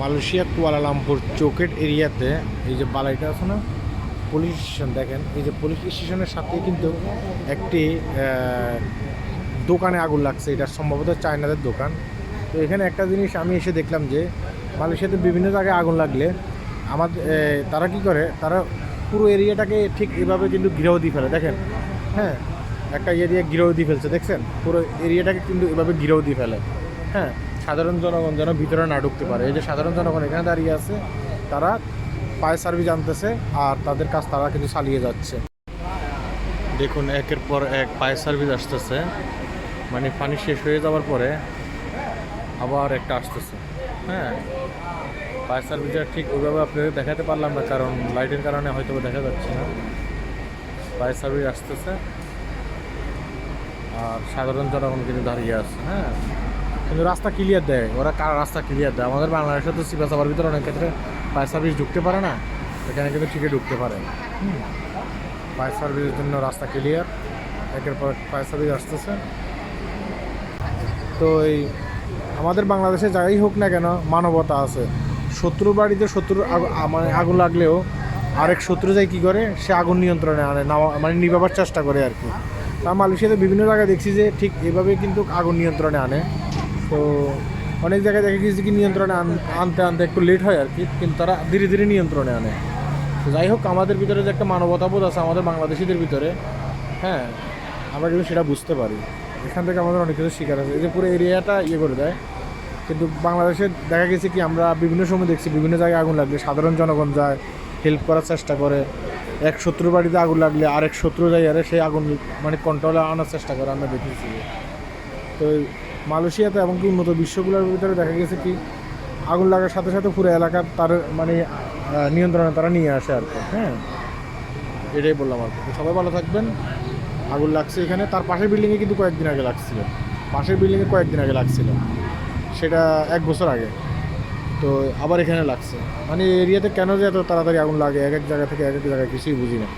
Malaysia Kuala Lumpur চৌকেট এরিয়াতে এই যে বালাইটা আছে না পুলিশ স্টেশন দেখেন, এই যে পুলিশ স্টেশনের সাথে কিন্তু একটি দোকানে আগুন লাগছে। এটা সম্ভবত চায়নাদের দোকান। তো এখানে একটা জিনিস আমি এসে দেখলাম যে, মালয়েশিয়াতে বিভিন্ন জায়গায় আগুন লাগলে আমাদের তারা কি করে, তারা পুরো এরিয়াটাকে ঠিক এভাবে কিন্তু ঘিরেও দিয়ে ফেলে। দেখেন হ্যাঁ একটা এরিয়া ঘিরেও দিয়ে ফেলছে, দেখছেন? পুরো এরিয়াটাকে কিন্তু এভাবে গৃহ দিয়ে ফেলে। হ্যাঁ সাধারণ জনগণ যেন ভিতরে না ঢুকতে পারে। এই যে সাধারণ জনগণ এখানে দাঁড়িয়ে আছে, তারা ফায়ার সার্ভিস আনতেছে আর তাদের কাজ তারা কিন্তু চালিয়ে যাচ্ছে। দেখুন, একের পর এক ফায়ার সার্ভিস আসতেছে। মানে পানি শেষ হয়ে যাওয়ার পরে আবার একটা আসতেছে। হ্যাঁ ফায়ার সার্ভিসের ঠিক ওইভাবে আপনাদের দেখাতে পারলাম না, কারণ লাইটের কারণে হয়তো দেখা যাচ্ছে না। ফায়ার সার্ভিস আসতেছে আর সাধারণ জনগণ কিন্তু দাঁড়িয়ে আছে হ্যাঁ। কিন্তু রাস্তা ক্লিয়ার দেয়। ওরা কার রাস্তা ক্লিয়ার দেয়? আমাদের বাংলাদেশে তো সিপা সাবার ভিতরে অনেক ক্ষেত্রে ফায়ার সার্ভিস ঢুকতে পারে না। এখানে কিন্তু ঠিকই ঢুকতে পারে। ফায়ার সার্ভিসের জন্য রাস্তা ক্লিয়ার একের পর ফায়ার সার্ভিস আসতেছে। তো এই আমাদের বাংলাদেশে যাই হোক না কেন মানবতা আছে। শত্রুর বাড়িতে শত্রুর মানে আগুন লাগলেও আরেক শত্রু যায় কী করে? সে আগুন নিয়ন্ত্রণে আনে মানে নিভাবার চেষ্টা করে আর কি। তা মালয়েশিয়াতে বিভিন্ন জায়গায় দেখছি যে ঠিক এভাবে কিন্তু আগুন নিয়ন্ত্রণে আনে। তো অনেক জায়গায় দেখা গেছে কি নিয়ন্ত্রণে আন- আনতে আনতে একটু লেট হয় আর কি, কিন্তু তারা ধীরে ধীরে নিয়ন্ত্রণে আনে। তো যাই হোক, আমাদের ভিতরে যে একটা মানবতাবোধ আছে আমাদের বাংলাদেশিদের ভিতরে হ্যাঁ আমরা কিন্তু সেটা বুঝতে পারি। এখান থেকে আমাদের অনেক কিছু শিকার আছে। এই যে পুরো এরিয়াটা ইয়ে করে দেয়। কিন্তু বাংলাদেশে দেখা গেছে কি, আমরা বিভিন্ন সময় দেখছি, বিভিন্ন জায়গায় আগুন লাগলে সাধারণ জনগণ যায় হেল্প করার চেষ্টা করে। এক শত্রুর বাড়িতে আগুন লাগলে আরেক শত্রু যায়, আরে সেই আগুন মানে কন্ট্রোলে আনার চেষ্টা করে, আমরা দেখেছি। তো মালয়েশিয়াতে এমনকি উন্নত বিশ্বগুলোর ভিতরে দেখা গেছে কি আগুন লাগার সাথে সাথে পুরো এলাকার তার মানে নিয়ন্ত্রণে তারা নিয়ে আসে আর কি হ্যাঁ। এটাই বললাম আর কি। সবাই ভালো থাকবেন। আগুন লাগছে এখানে। তার পাশের বিল্ডিংয়ে কিন্তু কয়েকদিন আগে লাগছিল। পাশের বিল্ডিংয়ে কয়েকদিন আগে লাগছিল। সেটা এক বছর আগে। তো আবার এখানে লাগছে। মানে এরিয়াতে কেন যে এত তাড়াতাড়ি আগুন লাগে? এক এক জায়গা থেকে এক এক জায়গায় কিছুই বুঝি না।